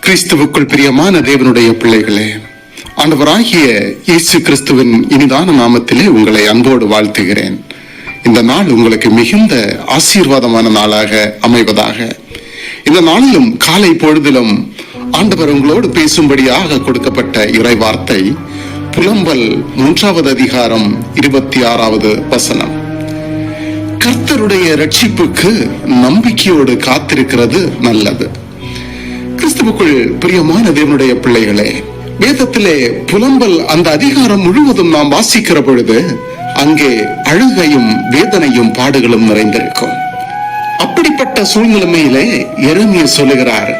கிறிஸ்துவுக்குள் பிரியமான தேவனுடைய பிள்ளைகளே ஆண்டவராகிய இயேசு கிறிஸ்துவின் இனிதான நாமத்திலே உங்களை அன்போடு வாழ்த்துகிறேன். இந்த நாள் உங்களுக்கு மிகுந்த ஆசீர்வாதமான நாளாக அமைவதாக. இந்த நாளிலும் காலை பொழுதிலும் ஆண்டவர் உங்களோடு பேசும்படியாக கொடுக்கப்பட்ட இறை வார்த்தை புலம்பல் மூன்றாவது அதிகாரம் இருபத்தி ஆறாவது வசனம். கர்த்தருடைய ரட்சிப்புக்கு நம்பிக்கையோடு காத்திருக்கிறது நல்லது. கிறிஸ்துவுக்குள் பிரியமான தேவனுடைய பிள்ளைகளே வேதத்திலே புலம்பல் அந்த அதிகாரம் முழுவதும் நாம் வாசிக்கிற பொழுது அங்கே அழுகையும் வேதனையும் பாடுகளும் நிறைந்திருக்கும். அப்படிப்பட்ட சூழ்நிலைமையிலே எருமிய சொல்லுகிறார்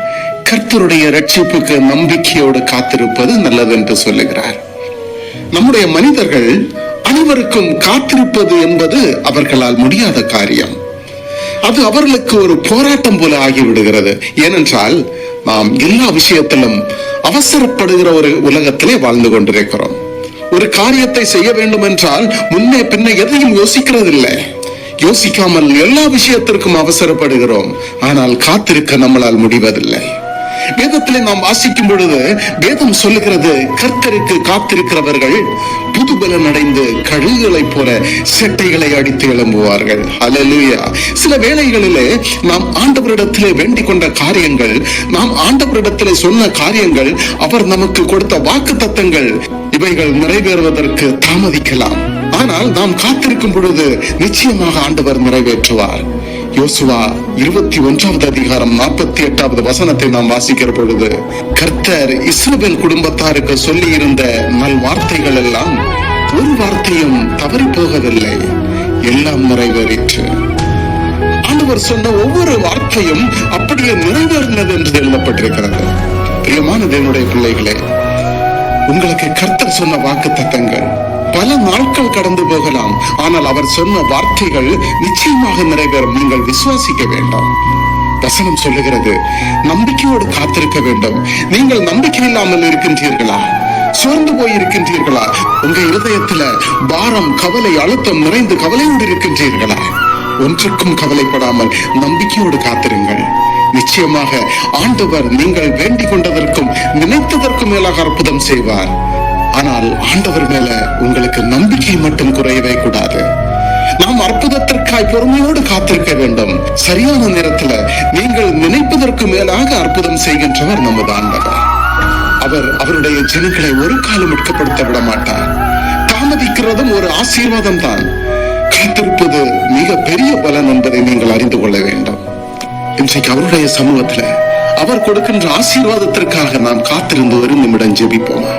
கர்த்தருடைய ரட்சிப்புக்கு நம்பிக்கையோடு காத்திருப்பது நல்லது என்று சொல்லுகிறார். நம்முடைய மனிதர்கள் அனைவருக்கும் காத்திருப்பது என்பது அவர்களால் முடியாத காரியம். அது அவர்களுக்கு ஒரு போராட்டம் போல ஆகிவிடுகிறது. ஏனென்றால் நாம் எல்லா விஷயத்திலும் அவசரப்படுகிற ஒரு உலகத்திலே வாழ்ந்து கொண்டிருக்கிறோம். ஒரு காரியத்தை செய்ய வேண்டும் என்றால் முன்னே பின்ன எதையும் யோசிக்கிறதில்லை. யோசிக்காமல் எல்லா விஷயத்திற்கும் அவசரப்படுகிறோம். ஆனால் காத்திருக்க நம்மளால் முடிவதில்லை. வேதத்திலே நாம் வாசிக்கும் பொழுது வேதம் சொல்லுகிறது கர்த்தருக்கு காத்திருக்கிறவர்கள் புதுபலன் அடைந்து கழுகுகளைப் போல செட்டைகளை அடித்து எழும்புவார்கள். அலலுயா சில வேளைகளிலே நாம் ஆண்டவரிடத்திலே வேண்டிக் கொண்ட காரியங்கள் நாம் ஆண்டவரிடத்திலே சொன்ன காரியங்கள் அவர் நமக்கு கொடுத்த வாக்கு தத்தங்கள் இவைகள் நிறைவேறுவதற்கு தாமதிக்கலாம். ஆனால் நாம் காத்திருக்கும் பொழுது நிச்சயமாக ஆண்டவர் நிறைவேற்றுவார். யோசுவா இருபத்தி ஒன்றாவது அதிகாரம் நாற்பத்தி எட்டாவது வசனத்தை நாம் வாசிக்கிற பொழுது கர்த்தர் இஸ்ரவேல் குடும்பத்தாருக்கு சொல்லி இருந்த நல் வார்த்தைகள் எல்லாம் ஒரு வார்த்தையும் தவறி போகவில்லை எல்லாம் நிறைவேறிற்று. ஆண்டவர் சொன்ன ஒவ்வொரு வார்த்தையும் அப்படியே நிறைவேறினது என்று எழுதப்பட்டிருக்கிறது. பிரியமான தேவனுடைய பிள்ளைகளே உங்களுக்கு கர்த்தர் சொன்ன வாக்கு தத்தங்கள் பல நாட்கள் கடந்து போகலாம். ஆனால் அவர் சொன்ன வார்த்தைகள் நிச்சயமாக நிறைவேறும். நீங்கள் விசுவாசிக்க வேண்டாம். வசனம் சொல்லுகிறது நம்பிக்கையோடு காத்திருக்க வேண்டும். நீங்கள் நம்பிக்கை இல்லாமல் இருக்கின்றீர்களா? சோர்ந்து போய் இருக்கின்றீர்களா உங்க இருதயத்துல பாரம் கவலை அழுத்தம் நிறைந்து கவலையோடு இருக்கின்றீர்களா? ஒன்றுக்கும் கவலைப்படாமல் நம்பிக்கையோடு காத்திருங்கள். நிச்சயமாக ஆண்டவர் நீங்கள் வேண்டிக் கொண்டதற்கும் நினைத்ததற்கும் மேலாக அற்புதம் செய்வார். ஆனால் ஆண்டவர் மேல உங்களுக்கு நம்பிக்கை மட்டும் குறையவே கூடாது. நாம் அற்புதத்திற்காய் பொறுமையோடு காத்திருக்க வேண்டும். சரியான நேரத்துல நீங்கள் நினைப்பதற்கு மேலாக அற்புதம் செய்கின்றவர் நமது ஆண்டவர். அவர் அவருடைய ஜனங்களை ஒரு காலம் உட்கப்படுத்த விட மாட்டார் தாமதிக்கிறதும் ஒரு ஆசீர்வாதம் தான் காத்திருப்பது மிக பெரிய பலன் என்பதை நீங்கள் அறிந்து கொள்ள வேண்டும். இன்றைக்கு அவருடைய சமூகத்துல அவர் கொடுக்கின்ற ஆசீர்வாதத்திற்காக நாம் காத்திருந்து ஒரு நிமிடம் ஜெபிப்போமா?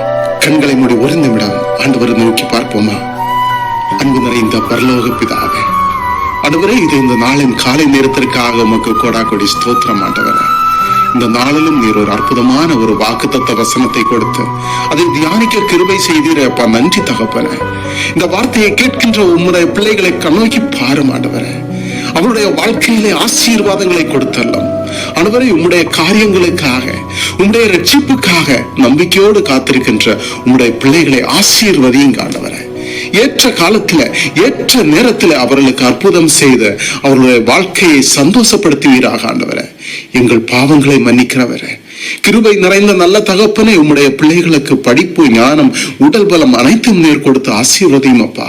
கண்களை மூடி ஒரு நிமிடம் ஆண்டவரை நோக்கி பார்ப்போமா? அன்பு நிறைந்த பரலோக பிதாவே ஆண்டவரே இது இந்த நாளின் காலை நேரத்திற்காக உமக்கு கோடா கொடி ஸ்தோத்திரம் ஆண்டவரே. இந்த நாளிலும் நீர் ஒரு அற்புதமான ஒரு வாக்குத்தத்த வசனத்தை கொடுத்து அதை தியானிக்க கிருபை செய்தீர் அப்பா நன்றி தகப்பன. இந்த வார்த்தையை கேட்கின்ற உம்முடைய பிள்ளைகளை கண்ணோக்கி பாரு ஆண்டவரே. அவருடைய வாழ்க்கையிலே ஆசீர்வாதங்களை கொடுத்தல்லும் அனைவரை உம்முடைய காரியங்களுக்காக உம்முடைய ரட்சிப்புக்காக நம்பிக்கையோடு காத்திருக்கின்ற உம்முடைய பிள்ளைகளை ஆசீர்வதியும் ஆண்டவரே ஏற்ற காலத்துல ஏற்ற நேரத்துல அவர்களுக்கு அற்புதம் செய்து அவர்களுடைய வாழ்க்கையை சந்தோஷப்படுத்துவீராக ஆண்டவரே. எங்கள் பாவங்களை மன்னிக்கிறவரே. கிருபை நிறைந்த நல்ல தகப்பனை உம்முடைய பிள்ளைகளுக்கு படிப்பு ஞானம் உடல் பலம் அனைத்தும் நேர் கொடுத்து ஆசீர்வதியும் அப்பா.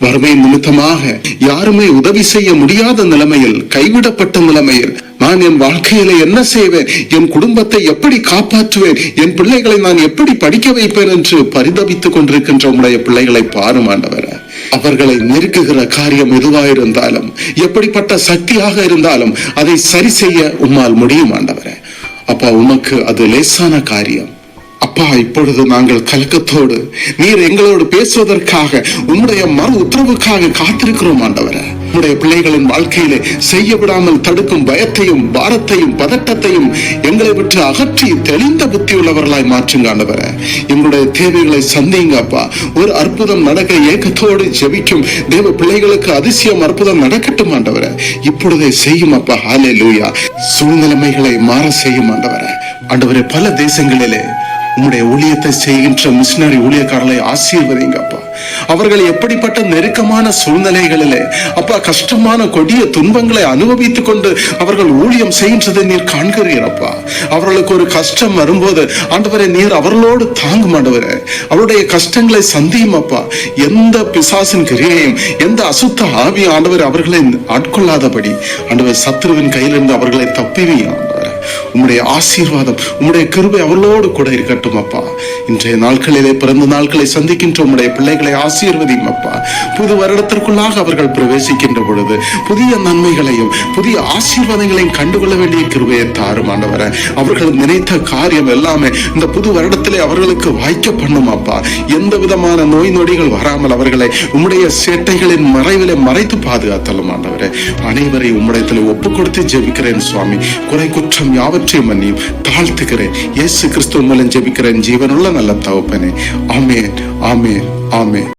வறுமை நிமித்தமாக யாருமே உதவி செய்ய முடியாத நிலைமையில் கைவிடப்பட்ட நிலைமையில் நான் என் வாழ்க்கையில என்ன செய்வேன்? என் குடும்பத்தை எப்படி காப்பாற்றுவேன்? என் பிள்ளைகளை நான் எப்படி படிக்க வைப்பேன் என்று பரிதவித்துக் கொண்டிருக்கின்ற உடைய பிள்ளைகளை பாருமாண்டவர அவர்களை நெருக்குகிற காரியம் எதுவாயிருந்தாலும் எப்படிப்பட்ட சக்தியாக இருந்தாலும் அதை சரி செய்ய உம்மால் முடியும் ஆண்டவர. அப்பா உமக்கு அது லேசான காரியம். அப்பா இப்பொழுது நாங்கள் கலக்கத்தோடு நீர் எங்களோடு பேசுவதற்காக உம்முடைய மறு உத்தரவுக்காக காத்திருக்கிறோம் ஆண்டவர. உம்முடைய பிள்ளைகளின் வாழ்க்கையிலே செய்ய விடாமல் தடுக்கும் பயத்தையும் பாரத்தையும் பதட்டத்தையும் எங்களை விட்டு அகற்றி தெளிந்த புத்தி உள்ளவர்களாய் மாற்றுங்க ஆண்டவர. எங்களுடைய தேவைகளை சந்திங்க அப்பா. ஒரு அற்புதம் நடக்க ஏக்கத்தோடு ஜெபிக்கும் தேவ பிள்ளைகளுக்கு அதிசயம் அற்புதம் நடக்கட்டும் ஆண்டவர. இப்பொழுதே செய்யும் அப்பா. ஹாலே லூயா சூழ்நிலைமைகளை மாற செய்யும் ஆண்டவர. ஆண்டவரே பல தேசங்களிலே உங்களுடைய ஊழியத்தை செய்கின்ற மிஷினரி ஊழியக்காரர்களை ஆசீர்வதிங்க அப்பா. அவர்கள் எப்படிப்பட்ட நெருக்கமான சூழ்நிலைகளிலே அப்பா கஷ்டமான கொடிய துன்பங்களை அனுபவித்துக் கொண்டு அவர்கள் ஊழியம் செய்கின்றதை நீர் காண்கிறீர் அப்பா. அவர்களுக்கு ஒரு கஷ்டம் வரும்போது ஆண்டவரை நீர் அவர்களோடு தாங்கும் ஆண்டவரே. அவருடைய கஷ்டங்களை சந்தியும் அப்பா. எந்த பிசாசின் கிரியையும் எந்த அசுத்த ஆவி ஆண்டவர் அவர்களை ஆட்கொள்ளாதபடி ஆண்டவர் சத்ருவின் கையிலிருந்து அவர்களை தப்பிவியும் ஆண்டவரே. உம்முடைய ஆசீர்வாதம் உம்முடைய கிருபை அவர்களோடு கூட இருக்கட்டும் அப்பா. இன்றைய நாட்களிலே பிறந்த நாட்களை சந்திக்கின்ற உம்முடைய பிள்ளைகளை ஆசீர்வதியும் அப்பா. புது வருடத்திற்குள்ளாக அவர்கள் பிரவேசிக்கின்ற பொழுது புதிய நன்மைகளையும் புதிய ஆசீர்வாதங்களையும் கண்டுகொள்ள வேண்டிய கிருபையை தாரும் ஆண்டவரே. அவர்கள் நினைத்த காரியம் எல்லாமே இந்த புது வருடத்திலே அவர்களுக்கு வாய்க்க பண்ணும் அப்பா. எந்த விதமான நோய் நொடிகள் வராமல் அவர்களை உம்முடைய சேட்டைகளின் மறைவிலே மறைத்து பாதுகாத்தலும் ஆண்டவரே. அனைவரையும் உம்முடையத்தில் ஒப்பு கொடுத்து ஜெபிக்கிறேன் சுவாமி. குறை குற்றம் யாவற்றையும் மன்னியும் தாழ்த்துக்கிறேன் இயேசு கிறிஸ்துவ மூலம் ஜெபிக்கிறேன் ஜீவனுள்ள நல்ல தவப்பனே ஆமேன் ஆமேன் ஆமேன்